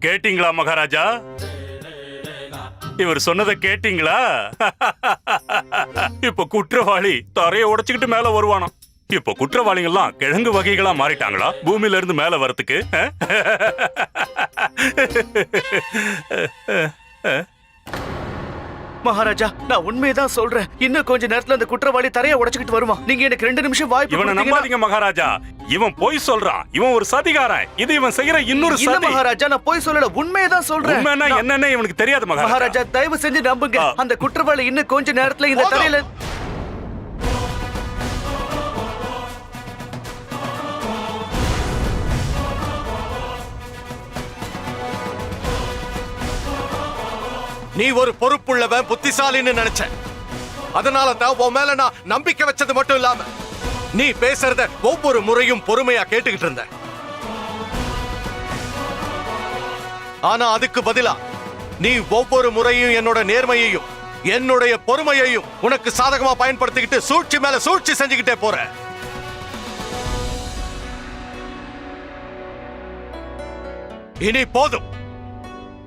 கேட்டீங்களா மகாராஜா? இவர் சொன்னதை கேட்டீங்களா? இப்ப குற்றவாளி தரைய உடைச்சுக்கிட்டு மேல வருவானா இப்ப குற்றவாளிகள்லாம் கிழங்கு வகைகளா மாறிட்டாங்களா? பூமியில இருந்து மேல வர்றதுக்கு? அஹ்? மகாராஜா நான் உண்மையதான் சொல்றேன். இன்னும் கொஞ்ச நேரத்துல அந்த குற்றவாளி தரைய உடைச்சுக்கிட்டு வருவான். நீங்க எனக்கு ரெண்டு நிமிஷம் வாய்ப்பு இவனை நம்பாதீங்க மகாராஜா. இவன் பொய் சொல்றான். இவன் ஒரு சதிகாரன். இது இவன் செய்யற இன்னொரு இல்ல சதி. மகாராஜா நான் போய் சொல்லல. உண்மையதான் சொல்றேன். உண்மைன்னா என்னன்னு இவனுக்கு தெரியாது மகாராஜா. மகாராஜா தயவு செஞ்சு நம்புங்க. அந்த குற்றவாளி இன்னும் கொஞ்ச நேரத்துல இந்த போதும். தரையில நீ ஒரு பொறுப்புள்ளவன் புத்திசாலின்னு நினைச்ச அதனால தான் உன் மேல நான் நம்பிக்கை வச்சது மட்டும் இல்லாம நீ பேசுறத ஒவ்வொரு முறையும் பொறுமையா கேட்டுக்கிட்டு இருந்த. ஆனா அதுக்கு பதிலா நீ ஒவ்வொரு முறையும் என்னோட நேர்மையையும் என்னுடைய பொறுமையையும் உனக்கு சாதகமா பயன்படுத்திக்கிட்டு சூழ்ச்சி மேல சூழ்ச்சி செஞ்சுக்கிட்டே போற. இனி போதும்.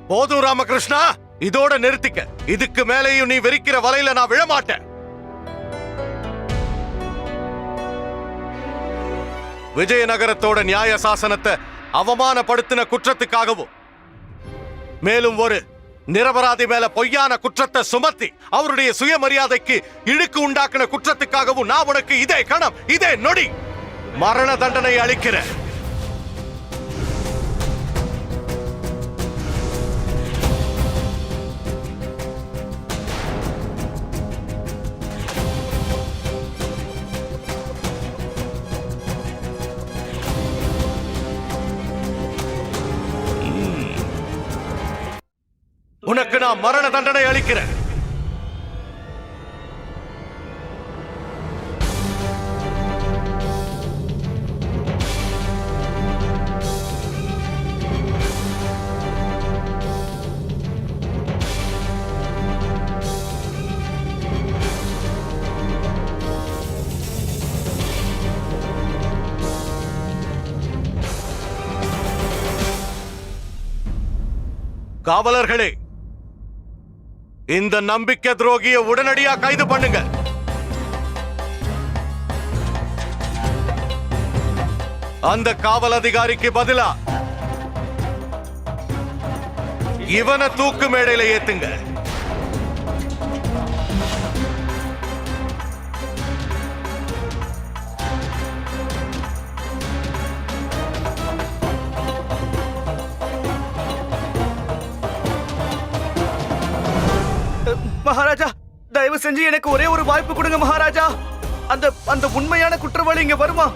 போதும் ராமகிருஷ்ணா. இதோட நிறுத்திக்க. இதுக்கு மேலேயும் நீ வெறிக்கிற வலையில நான் விழமாட்டேன். விஜயநகரத்தோட நியாய சாசனத்தை அவமானப்படுத்தின குற்றத்துக்காகவும் மேலும் ஒரு நிரபராதி மேல பொய்யான குற்றத்தை சுமத்தி அவருடைய சுயமரியாதைக்கு இழுக்கு உண்டாக்குன குற்றத்துக்காகவும் நான் உனக்கு இதே கணம் இதே நொடி மரண தண்டனை அளிக்கிறேன். உனக்கு நான் மரண தண்டனை அளிக்கிறேன். காவலர்களே இந்த நம்பிக்கை துரோகிய உடனடியா கைது பண்ணுங்க. அந்த காவல் அதிகாரிக்கு பதிலா இவனை தூக்கு மேடையில ஏத்துங்க. மகாராஜா தயவு செஞ்சு எனக்கு ஒரே ஒரு வாய்ப்பு கொடுங்க மகாராஜா. அந்த அந்த உண்மையான குற்றவாளி இங்க வருமா?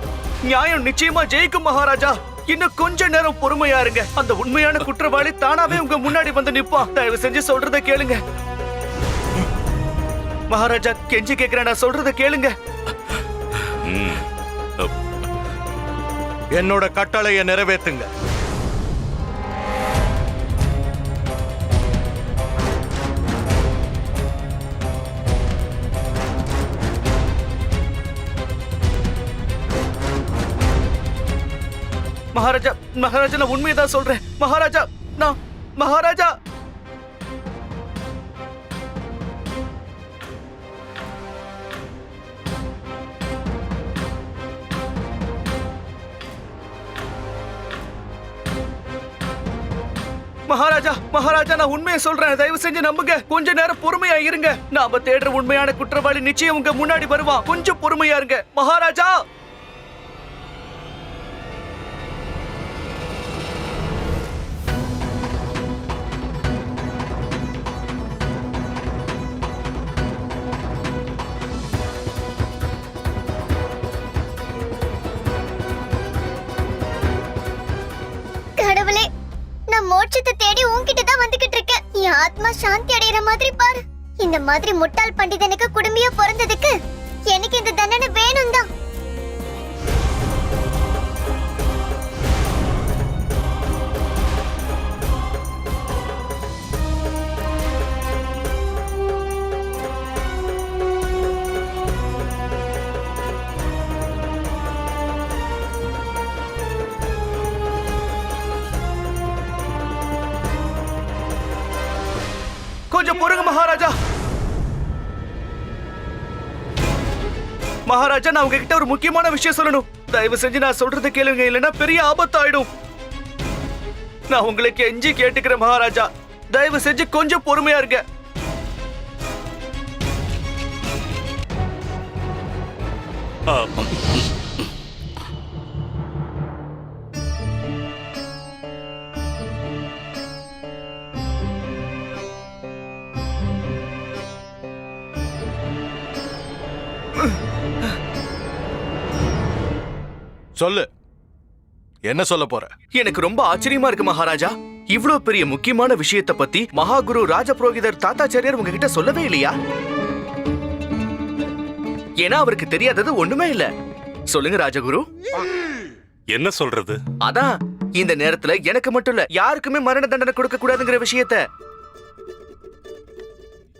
நியாயம் நிச்சயமா ஜெயிக்கும் மகாராஜா. இன்னும் கொஞ்ச நேரம் பொறுமையா இருங்க. அந்த உண்மையான குற்றவாளி தானாவே உங்க முன்னாடி வந்து நிப்பான் தயவு செஞ்சு சொல்றத கேளுங்க. மகாராஜா கெஞ்சி கேக்குறேன். நான் சொல்றத கேளுங்க. என்னோட கட்டளையை நிறைவேத்துங்க. மகாராஜா மகாராஜா நான் உண்மையதான் சொல்றேன். மகாராஜா நான் மகாராஜா! மகாராஜா மகாராஜா நான் உண்மையை சொல்றேன். தயவு செஞ்சு நம்புங்க. கொஞ்ச நேரம் பொறுமையா இருங்க. நாம தேடுற உண்மையான குற்றவாளி நிச்சயம் உங்க முன்னாடி வருவான். கொஞ்சம் பொறுமையா இருங்க. மகாராஜா! நான் மோட்சத்தை தேடி உன்கிட்ட தான் வந்துகிட்டு இருக்கேன். என் ஆத்மா சாந்தி அடைகிற மாதிரி பாரு. இந்த மாதிரி முட்டாள் பண்டிதனுக்கு குடும்பியா பிறந்ததுக்கு எனக்கு இந்த தண்டனை வேணும் தான் ராஜா நான் உங்ககிட்ட ஒரு முக்கியமான விஷயம் சொல்லணும். தயவு செஞ்சு நான் சொல்றது கேளுங்க இல்லைன்னா பெரிய ஆபத்தாயிடும். நான் உங்களுக்கு எஞ்சி கேட்டுக்கிறேன் மகாராஜா. தயவு செஞ்சு கொஞ்சம் பொறுமையா இருங்க. சொல்லு. என்ன சொல்ல போற? எனக்கு ரொம்ப ஆச்சரியமா இருக்கு மகாராஜா. இவ்வளவு பெரிய முக்கியமான விஷயத்தை பத்தி மகாகுரு ராஜபுரோகிதர் தாத்தாச்சாரியார் உங்ககிட்ட சொல்லவே இல்லையா? ஏன்னா அவருக்கு தெரியாதது ஒண்ணுமே இல்ல. சொல்லுங்க ராஜகுரு. என்ன சொல்றது? அதான் இந்த நேரத்துல எனக்கு மட்டும் இல்ல யாருக்குமே மரண தண்டனை கொடுக்க கூடாதுங்கிற விஷயத்த.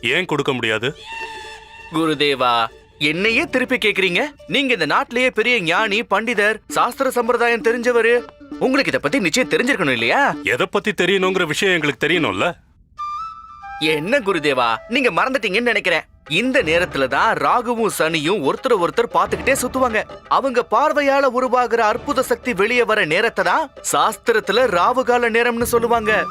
ஏன் கொடுக்க முடியாது? குருதேவா என்னையே திருப்பி கேக்குறீங்க? நீங்க இந்த நாட்டிலேயே பெரிய ஞானி பண்டிதர் சாஸ்திர சம்பிரதாயம் தெரிஞ்சவரு. உங்களுக்கு இத பத்தி நிச்சயம் தெரிஞ்சிருக்கணும் இல்லையா? எதை பத்தி தெரியணுங்கிற விஷயம் எங்களுக்கு தெரியணும்ல. என்ன குருதேவா? நீங்க மறந்துட்டீங்கன்னு நினைக்கிறேன். இந்த நேரத்துல தான் ராகுவும் சனியும் ஒருத்தர் ஒருத்தர் பார்த்துக்கிட்டே சுத்துவாங்க. அவங்க பார்வையால உருவாகிற அற்புத சக்தி வெளியே வர நேரத்தை தான் சாஸ்திரத்துல ராவுகால நேரம்னு சொல்லுவாங்க.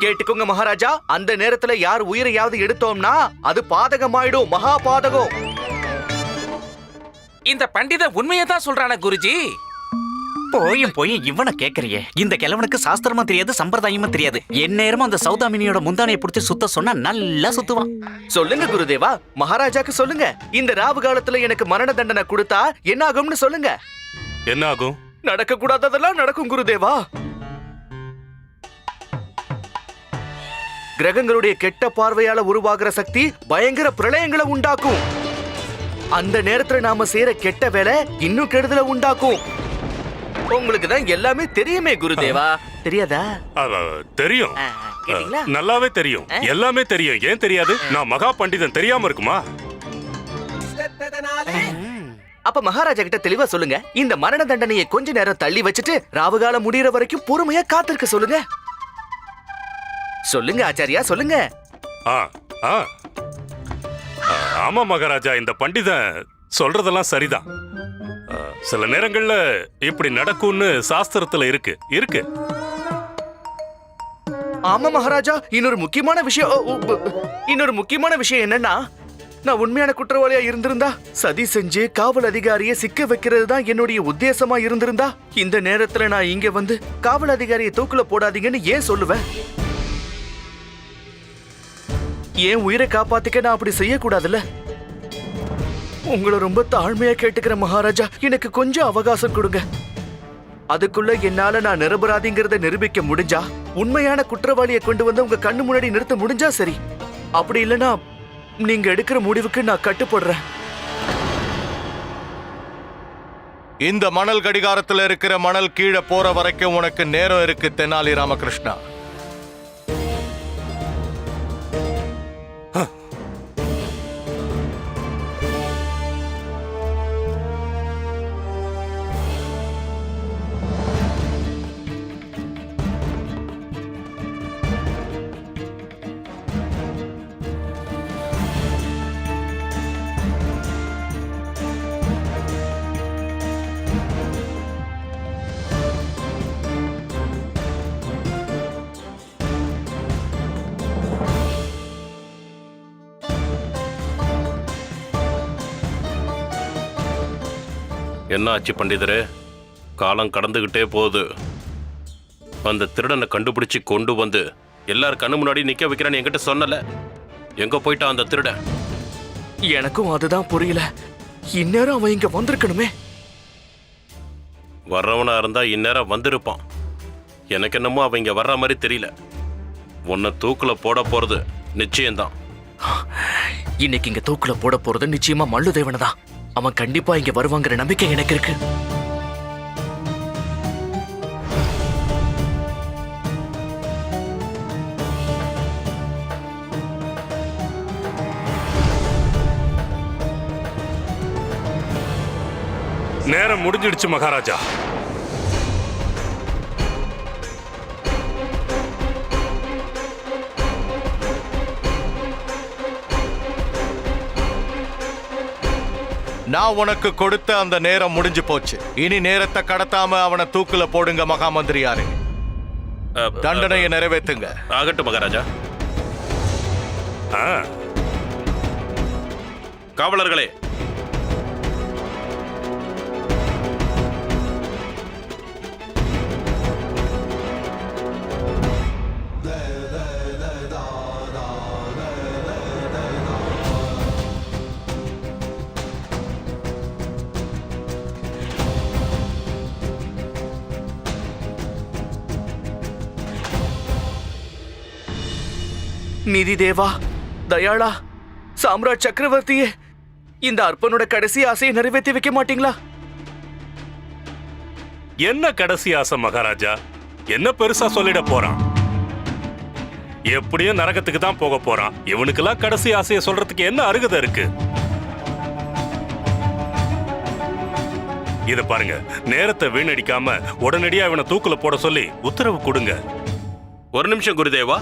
கேட்டுக்கோங்க மகாராஜா அந்த நேரத்துல யார் உயிரையாவது எடுத்தோம்னா அது பாதகமாயிடும் மகா பாதகம் இந்த பண்டித உண்மையை தான் சொல்றான குருஜி. போயும் போயும் இவனை கேக்குறியே. இந்த கிழவனுக்கு சாஸ்திரமா தெரியாது சம்பிரதாயமா தெரியாது. எந்நேரமும் அந்த சௌதாமினியோட முந்தானையை பிடிச்சி சுத்த சொன்னா நல்லா சுத்துவான். சொல்லுங்க குருதேவா மகாராஜாக்கு சொல்லுங்க. இந்த ராவு காலத்துல எனக்கு மரண தண்டனை கொடுத்தா என்ன ஆகும்னு சொல்லுங்க. என்ன ஆகும் நடக்க கூடாததெல்லாம் நடக்கும் குருதேவா. கிரகங்களுடைய கெட்ட பார்வையால உருவாகிற சக்தி பயங்கர பிரளயங்களை உண்டாக்கும். அந்த நேரத்துல நாம செய்யற கெட்ட வேலை இன்னும் கெடுதலை உண்டாக்கும். உங்களுக்கு தான் எல்லாமே தெரியுமே குருதேவா. தெரியாதா? தெரியும். ஆ, கேட்டீங்களா? நல்லாவே தெரியும். எல்லாமே தெரியும். ஏன் தெரியாது? நான் மகா பண்டிதன் தெரியாம இருக்குமா? அப்ப மகாராஜா கிட்ட தெளிவா சொல்லுங்க. இந்த மரண தண்டனையை கொஞ்ச நேரம் தள்ளி வச்சுட்டு ராவுகாலம் முடியற வரைக்கும் பொறுமையா காத்திருக்க சொல்லுங்க. சொல்லுங்க ஆச்சாரியா சொல்லுங்க. ஆ ஆ, ஆமா மகாராஜா இந்த பண்டிதன் சொல்றதெல்லாம் சரிதான். சில நேரங்கள்ல இப்படி நடக்கும்னு சாஸ்திரத்துல இருக்கு. இருக்கு. ஆமா மகாராஜா இன்னொரு முக்கியமான விஷயம் இன்னொரு முக்கியமான விஷயம் என்னன்னா நான் உண்மையான குற்றவாளியா இருந்திருந்தா சதி செஞ்சு காவல் அதிகாரியை சிக்க வைக்கிறது தான் என்னுடைய உத்தேசமா இருந்திருந்தா இந்த நேரத்துல நான் இங்க வந்து காவல் அதிகாரியை தூக்குல போடாதீங்கன்னு ஏன் சொல்லுவேன்? ஏன் உயிரை காப்பாத்திக்க நான் அப்படி செய்யக்கூடாதுல்ல? உங்களை ரொம்ப தாழ்மையா கேட்டுக்கிற மகாராஜா எனக்கு கொஞ்சம் அவகாசம் கொடுங்க. அதுக்குள்ள என்னால நான் நிரபராதிங்கிறத நிரூபிக்க முடிஞ்சா உண்மையான குற்றவாளியை கொண்டு வந்து உங்க கண்ணு முன்னாடி நிறுத்த முடிஞ்சா சரி. அப்படி இல்லனா நீங்க எடுக்கிற முடிவுக்கு நான் கட்டுப்படுறேன். இந்த மணல் கடிகாரத்துல இருக்கிற மணல் கீழே போற வரைக்கும் உனக்கு நேரம் இருக்கு தெனாலி ராமகிருஷ்ணா. என்ன ஆச்சு பண்டிதரே? காலம் கடந்துகிட்டே போகுது. அந்த திருடனை கண்டுபிடிச்சு கொண்டு வந்து எல்லார் கண்ணு முன்னாடி நிக்க வைக்கிறேன்னு என்கிட்ட சொன்னல. எங்க போயிட்டான் அந்த திருடன்? எனக்கும் அதுதான் புரியல. இந்நேரம் அவன் இங்க வந்திருக்கணுமே. வர்றவனா இருந்தா இந்நேரம் வந்திருப்பான். எனக்கு என்னமோ அவன் இங்க வர்ற மாதிரி தெரியல. உன்னை தூக்குல போட போறது நிச்சயம்தான். இன்னைக்கு இங்க தூக்குல போட போறது நிச்சயமா மல்லுதேவனை தான் அவன் கண்டிப்பா இங்க வருவாங்கிற நம்பிக்கை எனக்கு இருக்கு. நேரம் முடிஞ்சிடுச்சு மகாராஜா. நான் உனக்கு கொடுத்த அந்த நேரம் முடிஞ்சு போச்சு. இனி நேரத்தை கடத்தாம அவனை தூக்குல போடுங்க மகாமந்திரியாரே. அ, தண்டனையை நிறைவேத்துங்க ஆகட்டும் மகாராஜா. ஆ, காவலர்களே நிதி தேவா தயாளா சாம்ராஜ் சக்கரவர்த்தியே இந்த அர்ப்பனோட கடைசி ஆசையை நிறைவேற்றி வைக்க மாட்டீங்களா? என்ன கடைசி ஆசை மகாராஜா? என்ன பெருசா சொல்லிட போறான்? எப்படியும் நரகத்துக்கு தான் போக போறான். இவனுக்கெல்லாம் கடைசி ஆசையை சொல்றதுக்கு என்ன அருகதை இருக்கு? இத பாருங்க. நேரத்தை வீணடிக்காம உடனடியா இவனை தூக்குல போட சொல்லி உத்தரவு கொடுங்க. ஒரு நிமிஷம் குருதேவா.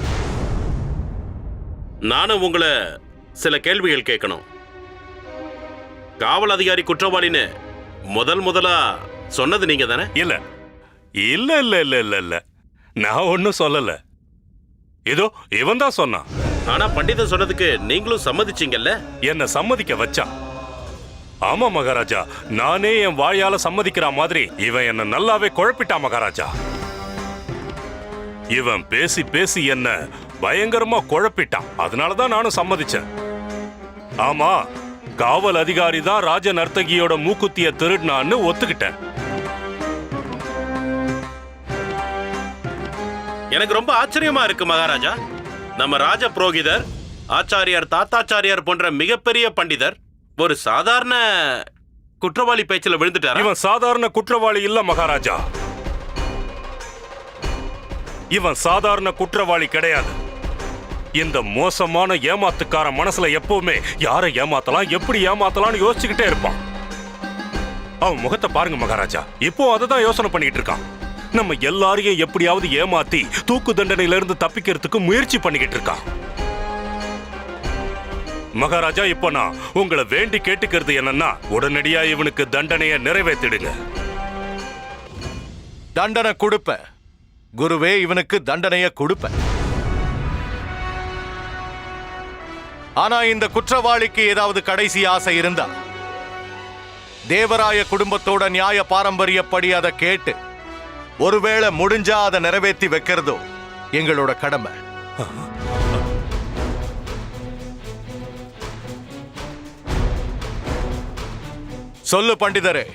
நானும் உங்களை சில கேள்விகள் கேட்கணும். காவல் அதிகாரி குற்றவாளின்னு முதல் முதலா சொன்னது நீங்க தானே? இல்ல. இல்ல இல்ல இல்ல இல்ல இல்ல. நான் ஒன்னும் சொல்லல. இதோ இவன் தான் சொன்னான். ஆனா பண்டிதன் சொன்னதுக்கு நீங்களும் சம்மதிச்சீங்கல்ல? என்ன சம்மதிக்க வச்சான். ஆமா மகாராஜா. நானே என் வாயால சம்மதிக்கிற மாதிரி இவன் என்ன நல்லாவே குழப்பிட்டான் மகாராஜா. இவன் பேசி பேசி என்ன பயங்கரமா குழப்பிட்டான். அதனாலதான் நானும் சம்மதிச்சேன். ஆமா காவல் அதிகாரி தான் ராஜ நர்த்தகியோட மூக்குத்திய திருடினான்னு ஒத்துக்கிட்டேன். எனக்கு ரொம்ப ஆச்சரியமா இருக்கு மகாராஜா. நம்ம ராஜ புரோகிதர் ஆச்சாரியார் தாத்தாச்சாரியார் போன்ற மிகப்பெரிய பண்டிதர் ஒரு சாதாரண குற்றவாளி பேச்சில் விழுந்துட்டாரா? இவன் சாதாரண குற்றவாளி இல்ல மகாராஜா. இவன் சாதாரண குற்றவாளி கிடையாது. இந்த மோசமான ஏமாத்துக்கார மனசுல எப்பவுமே யாரை ஏமாத்தலாம் எப்படி ஏமாத்தலாம்னு யோசிச்சுக்கிட்டே இருப்பான். அவன் முகத்தை பாருங்க மகாராஜா. இப்போ அதை தான் யோசனை பண்ணிட்டு இருக்கான். நம்ம எல்லாரையும் எப்படியாவது ஏமாத்தி தூக்கு தண்டனையில இருந்து தப்பிக்கிறதுக்கு முயற்சி பண்ணிக்கிட்டு இருக்கான். மகாராஜா இப்போ நான் உங்களை வேண்டி கேட்டுக்கிறது என்னன்னா உடனடியா இவனுக்கு தண்டனையை நிறைவேற்றிடுங்க. தண்டனை கொடுப்ப குருவே இவனுக்கு தண்டனையை கொடுப்பேன். ஆனா இந்த குற்றவாளிக்கு ஏதாவது கடைசி ஆசை இருந்தா? தேவராய குடும்பத்தோட நியாய பாரம்பரியப்படி அதை கேட்டு ஒருவேளை முடிஞ்சா அதை நிறைவேற்றி வைக்கிறதோ எங்களோட கடமை. சொல்லு பண்டிதரே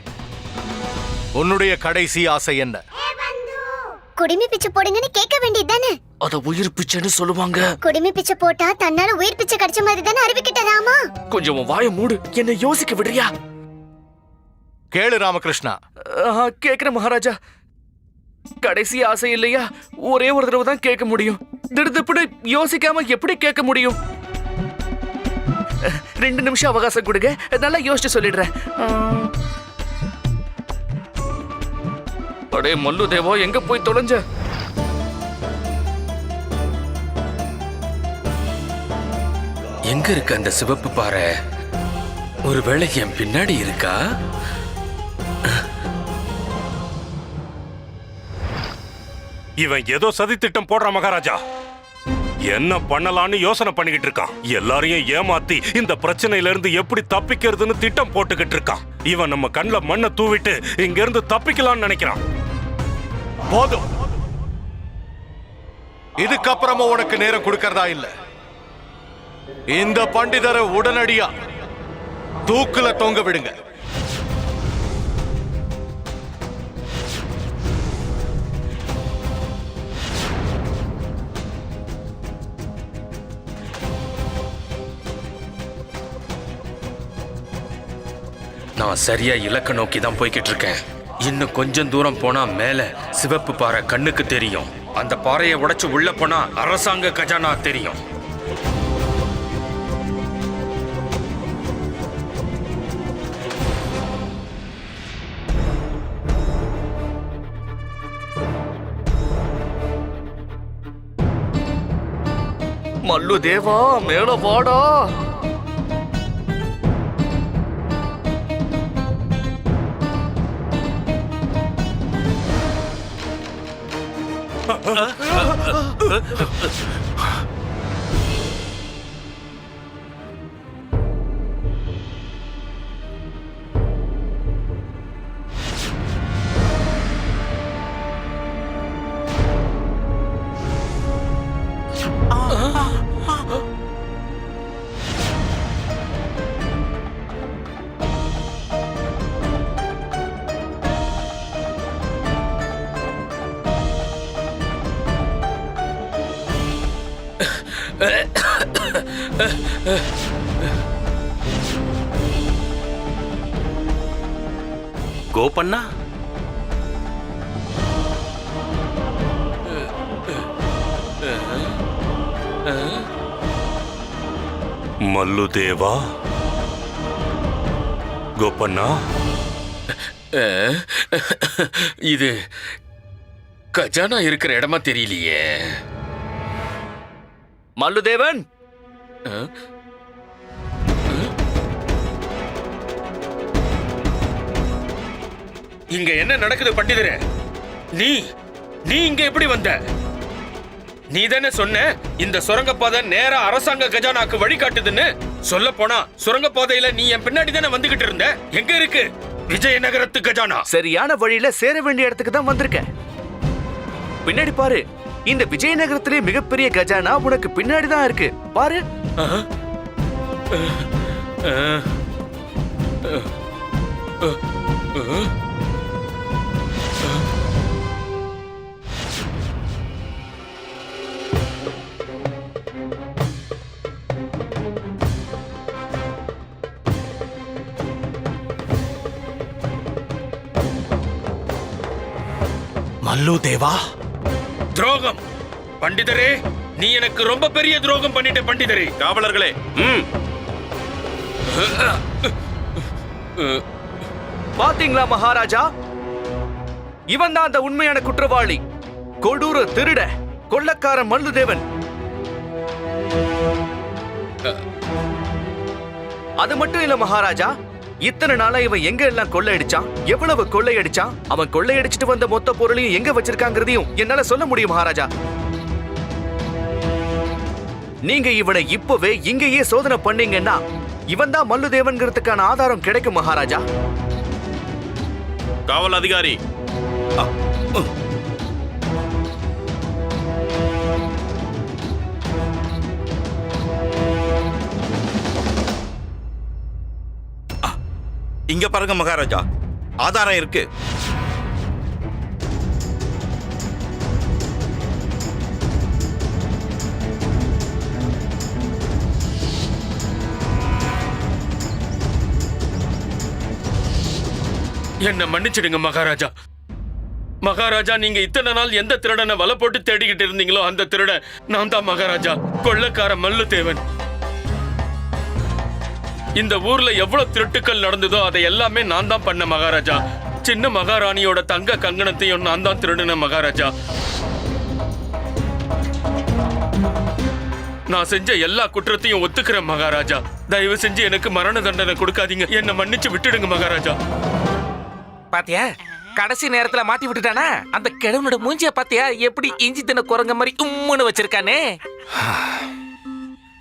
உன்னுடைய கடைசி ஆசை என்ன? குடிமி பிச்சு போடுங்கன்னு கேட்க வேண்டியது தானே? அத உயிர் பிச்சைன்னு சொல்லுவாங்க. குடிமி பிச்சை போட்டா தன்னால உயிர் பிச்சை கிடைச்ச மாதிரி தானே அறிவிக்கிட்ட ராமா? கொஞ்சம் உன் வாயை மூடு. என்ன யோசிக்க விடுறியா? கேளு ராமகிருஷ்ணா. ஆஹா, கேக்குறேன் மகாராஜா. கடைசி ஆசை இல்லையா? ஒரே ஒரு தடவை தான் கேட்க முடியும். திடுதிப்புடு யோசிக்காம எப்படி கேட்க முடியும்? ரெண்டு நிமிஷம் அவகாசம் கொடுங்க. நல்லா யோசிச்சு சொல்லிடுறேன். அடே மல்லு தேவா எங்க போய் தொலைஞ்ச? எங்க இருக்கு அந்த சிவப்பு பாறை? ஒருவேளை என் பின்னாடி இருக்கா? இவன் ஏதோ சதி திட்டம் போடுறான் மகாராஜா. என்ன பண்ணலாம்னு யோசனை பண்ணிக்கிட்டு இருக்கான். எல்லாரையும் ஏமாத்தி இந்த பிரச்சனையில இருந்து எப்படி தப்பிக்கிறதுன்னு திட்டம் போட்டுக்கிட்டு இருக்கான். இவன் நம்ம கண்ணுல மண்ணை தூவிட்டு இங்க இருந்து தப்பிக்கலாம்னு நினைக்கிறான். போதும். இதுக்கப்புறமா உனக்கு நேரம் கொடுக்கறதா இல்ல. இந்த பண்டிதரை உடனடியா தூக்குல தொங்க விடுங்க. நான் சரியா இலக்க நோக்கி தான் போய்கிட்டு இருக்கேன். இன்னும் கொஞ்சம் தூரம் போனா மேல சிவப்பு பாறை கண்ணுக்கு தெரியும். அந்த பாறையை உடைச்சு உள்ள போனா அரசாங்க கஜானா தெரியும். మల్లుదేవా మేడవాడా கோபண்ணா? மல்லுதேவா? கோப்பண்ணா அஹ், இது கஜானா இருக்கிற இடமா தெரியலையே. மல்லுதேவன்! இங்க என்ன நடக்குது பண்டிதரே? நீ நீ இங்க எப்படி வந்த? நீ தானே சொன்ன இந்த சுரங்கப்பாதை நேரா அரசாங்க கஜானாக்கு வழிகாட்டுதுன்னு? சொல்ல போனா சுரங்கப்பாதையில நீ என் பின்னாடி தானே வந்துகிட்டு இருந்த? எங்க இருக்கு? விஜயநகரத்து கஜானா? சரியான வழியில சேர வேண்டிய இடத்துக்கு தான் வந்திருக்கேன். பின்னாடி பாரு இந்த விஜயநகரத்திலே மிகப்பெரிய கஜானா உனக்கு பின்னாடி தான் இருக்கு. பாரு. மல்லு தேவா? துரோகம். பண்டிதரே நீ எனக்கு ரொம்ப பெரிய துரோகம் பண்ணிட்ட பண்டிதரே. காவலர்களே ம். பாத்தீங்களா மகாராஜா? இவன் தான் அந்த உண்மையான குற்றவாளி. கொடூர திருட கொள்ளக்காரன் மல்லுதேவன். அது மட்டும் இல்ல மகாராஜா இத்தனை நாளா இவன் எங்க எல்லாம் கொள்ளையடிச்சான்? எவ்வளவு கொள்ளையடிச்சான்? அவன் கொள்ளையடிச்சிட்டு வந்த மொத்த பொருளையும் எங்க வச்சிருக்காங்கிறதையும் என்னால சொல்ல முடியும் மகாராஜா. நீங்க இவனை இப்பவே இங்கேயே சோதனை பண்ணீங்கன்னா இவன் தான் மல்லுதேவன்கிறதுக்கான ஆதாரம் கிடைக்கும் மகாராஜா. காவல் அதிகாரி. இங்க பாருங்க மகாராஜா. ஆதாரம் இருக்கு. என்ன மன்னிச்சிடுங்க மகாராஜா. மகாராஜா நீங்க இத்தனை நாள் எந்த திருடனை வலை போட்டு தேடிக்கிட்டு இருந்தீங்களோ அந்த திருடன் நான் தான் மகாராஜா. கொள்ளக்கார மல்லு தேவன் இந்த ஊர்ல எவ்வளவு திருட்டுக்கள் நடந்ததோ அதை எல்லாமே நான் தான் பண்ண மகாராஜா. சின்ன மகாராணியோட தங்க கங்கணத்தையும் நான் தான் திருடின மகாராஜா. நான் செஞ்ச எல்லா குற்றத்தையும் ஒத்துக்கிறேன் மகாராஜா. தயவு செஞ்சு எனக்கு மரண தண்டனை கொடுக்காதீங்க. என்ன மன்னிச்சு விட்டுடுங்க மகாராஜா. பாத்தியா கடைசி நேரத்துல மாட்டி விட்டுட்டானா? அந்த கிழவனோட மூஞ்சிய பாத்தியா எப்படி இஞ்சி தின குரங்க மாதிரி உம்முன்னு வச்சிருக்கானே?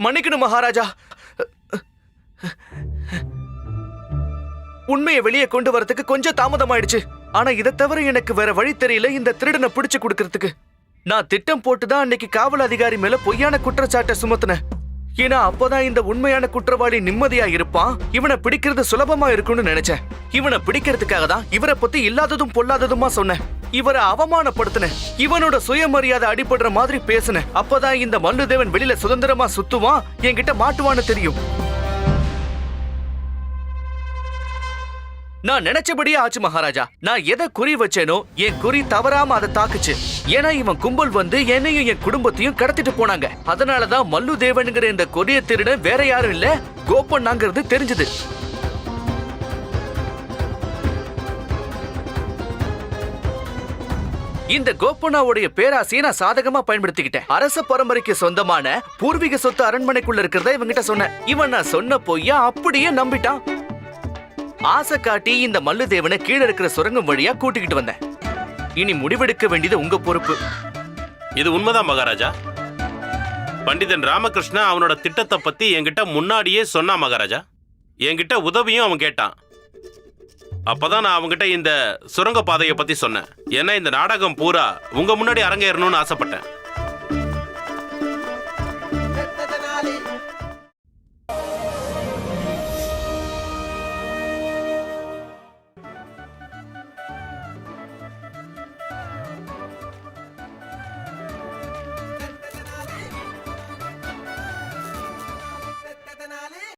மன்னிக்கணும் மகாராஜா. உண்மையை வெளியே கொண்டு வரதுக்கு கொஞ்சம் தாமதமாயிடுச்சு. ஆனா இதை தவிர எனக்கு வேற வழி தெரியல. இந்த திருடனை பிடிச்சு கொடுக்கறதுக்கு. நான் திட்டம் போட்டு தான் அன்னைக்கு காவல் அதிகாரி மேல பொய்யான குற்றச்சாட்டை சுமத்தினேன். ஏன்னா அப்பதான் இந்த உண்மையான குற்றவாளி நிம்மதியா இருப்பான். இவனை பிடிக்கிறது சுலபமா இருக்கும்னு நினைச்சேன். இவனை பிடிக்கிறதுக்காக தான் இவரை பத்தி இல்லாததும் பொல்லாததுமா சொன்னேன். இவரை அவமானப்படுத்தினேன். இவனோட சுயமரியாதை அடிபடுற மாதிரி பேசினேன். அப்பதான் இந்த மல்லுதேவன் வெளியில சுதந்திரமா சுத்துவான். என்கிட்ட மாட்டுவான்னு தெரியும். நான் நினைச்சபடியே ஆச்சு மகாராஜா. நான் எதை குறி வச்சேனோ என் குறி தவறாம அதை தாக்குச்சு. ஏன்னா இவன் கும்பல் வந்து என்னையும் என் குடும்பத்தையும் கடத்திட்டு போனாங்க. அதனாலதான் மல்லு தேவனுங்கிற இந்த கொடிய திருடன் வேற யாரும் இல்ல கோப்பண்ணாங்கிறது தெரிஞ்சது. இந்த கோப்பண்ணாவுடைய பேராசையை நான் சாதகமா பயன்படுத்திக்கிட்டேன். அரச பரம்பரைக்கு சொந்தமான பூர்வீக சொத்து அரண்மனைக்குள்ள இருக்கிறத இவங்கிட்ட சொன்னேன். இவன் நான் சொன்ன பொய்யா அப்படியே நம்பிட்டான். ஆசை காட்டி இந்த மல்லுதேவனை கீழே இருக்கிற சுரங்கம் வழியா கூட்டிக்கிட்டு வந்தேன். இனி முடிவெடுக்க வேண்டியது உங்க பொறுப்பு. இது உண்மைதான் மகாராஜா. பண்டிதன் ராமகிருஷ்ணா அவனோட திட்டத்தை பத்தி என்கிட்ட முன்னாடியே சொன்னான் மகாராஜா. என்கிட்ட உதவியும் அவன் கேட்டான். அப்பதான் நான் அவங்ககிட்ட இந்த சுரங்க பாதையை பத்தி சொன்னேன். ஏன்னா இந்த நாடகம் பூரா உங்க முன்னாடி அரங்கேறணும்னு ஆசைப்பட்டேன்.